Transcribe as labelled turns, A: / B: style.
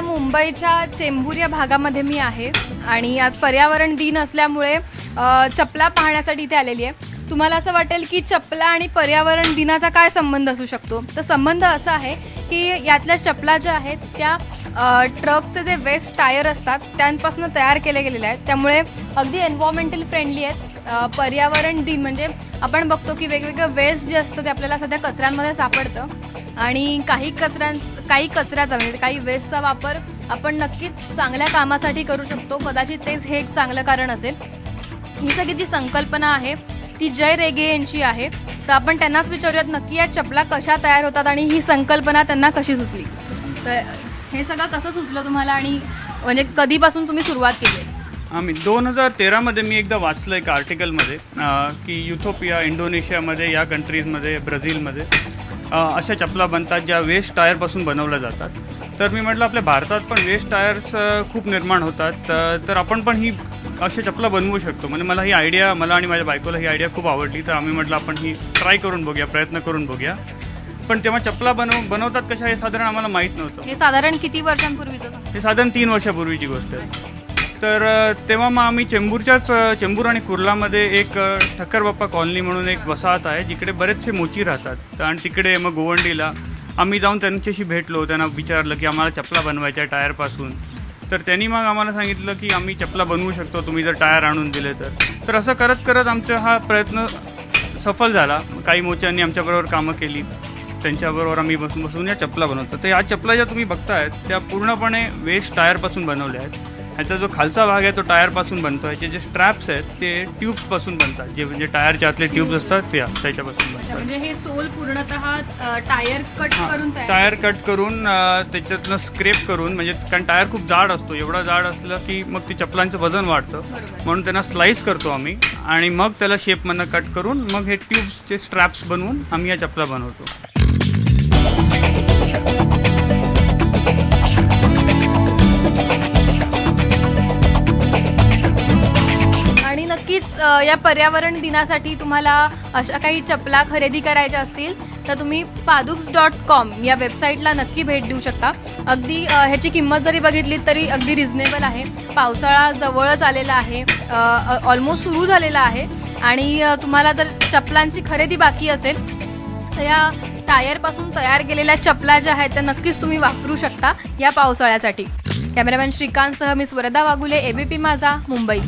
A: मुंबईच्या चेंबूर या भागामध्ये मी आहे आणि आज पर्यावरण दिन असल्यामुळे चपला पाहण्यासाठी इथे आलेली आहे. तुम्हाला असं वाटेल की चपला आणि पर्यावरण दिनाचा काय संबंध असू शकतो? तर संबंध असा आहे की यातल्या चपला ज्या आहेत त्या ट्रकचे जे वेस्ट टायर असतात त्यांपासून तयार केले गेलेले आहेत. त्यामुळे अगदी एन्व्हायरमेंटल फ्रेंडली आहेत. पर्यावरण दिन म्हणजे आपण बघतो की वेगवेगळं वेस्ट जे असतं ते आपल्याला सध्या कचऱ्यांमध्ये सापडतं. आणि काही कचऱ्यां काही कचऱ्याचा म्हणजे काही वेस्टचा वापर आपण नक्कीच चांगल्या कामासाठी करू शकतो. कदाचित तेच हे एक चांगलं कारण असेल. ही सगळी जी संकल्पना आहे ती जय रेगे यांची आहे. तर आपण त्यांनाच विचारूयात नक्की या चपला कशा तयार होतात आणि ही संकल्पना त्यांना कशी सुचली? तर हे सगळं कसं सुचलं तुम्हाला आणि म्हणजे कधीपासून तुम्ही सुरुवात केली?
B: आम्ही दोन हजार तेरामध्ये मी एकदा वाचलं एक आर्टिकलमध्ये की युथोपिया इंडोनेशियामध्ये या कंट्रीजमध्ये ब्राझीलमध्ये अशा चपला बनतात ज्या वेस्ट टायरपासून बनवल्या जातात. तर मी म्हटलं आपल्या भारतात पण वेस्ट टायर्स खूप निर्माण होतात. तर- तर आपण पण ही अशा चपला बनवू शकतो. म्हणजे मला ही आयडिया मला आणि माझ्या बायकोला ही आयडिया खूप आवडली. तर आम्ही म्हटलं आपण ही ट्राय करून बघूया प्रयत्न करून बघूया. पण तेव्हा चपला बनव बनवतात कशा हे साधारण आम्हाला माहीत नव्हतं.
A: हे साधारण किती वर्षांपूर्वीचं?
B: हे साधारण तीन वर्षापूर्वीची गोष्ट आहे. तर तेव्हा मग आम्ही चेंबूरच्याच चेंबूर आणि कुर्लामध्ये एक ठक्करबाप्पा बाप्पा कॉलनी म्हणून एक वसाहत आहे जिकडे बरेचसे मोची राहतात. तर आणि तिकडे मग गोवंडीला आम्ही जाऊन त्यांच्याशी भेटलो त्यांना विचारलं की आम्हाला चपला बनवायच्या टायरपासून. तर त्यांनी मग आम्हाला सांगितलं की आम्ही चपला बनवू शकतो तुम्ही जर टायर आणून दिले तर. तर असं करत करत आमचा हा प्रयत्न सफल झाला. काही मोच्यांनी आमच्याबरोबर कामं केली. त्यांच्याबरोबर आम्ही बसून बसून या चपला बनवतो. तर या चपला ज्या तुम्ही बघतायत त्या पूर्णपणे वेस्ट टायरपासून बनवल्या आहेत. ह्याचा जो खालचा भाग आहे तो टायरपासून बनतो ह्याचे जे स्ट्रॅप्स आहेत ते ट्यूब्सपासून बनतात. जे म्हणजे टायरच्या आतले ट्यूब्स असतात त्या त्याच्यापासून बनतात.
A: म्हणजे हे सोल पूर्णतः टायर कट करून
B: टायर कट करून त्याच्यातनं स्क्रेप करून म्हणजे कारण टायर खूप जाड असतो. एवढा जाड असलं की मग ती चपलांचं वजन वाढतं. म्हणून त्यांना स्लाइस करतो आम्ही. आणि मग त्याला शेपमधनं कट करून मग हे ट्यूब्सचे स्ट्रॅप्स बनवून आम्ही या चपला बनवतो.
A: या पर्यावरण दिनासाठी तुम्हाला अशा काही चपला खरेदी करायच्या असतील तर तुम्ही पादुक्स डॉट कॉम या वेबसाईटला नक्की भेट देऊ शकता. अगदी ह्याची किंमत जरी बघितली तरी अगदी रिझनेबल आहे. पावसाळा जवळच आलेला आहे ऑलमोस्ट सुरू झालेला आहे. आणि तुम्हाला जर चपलांची खरेदी बाकी असेल तर या टायरपासून तयार केलेल्या चपला ज्या आहेत त्या नक्कीच तुम्ही वापरू शकता या पावसाळ्यासाठी. कॅमेरामॅन श्रीकांतसह मी स्वरदा वागुले एबीपी माझा मुंबई.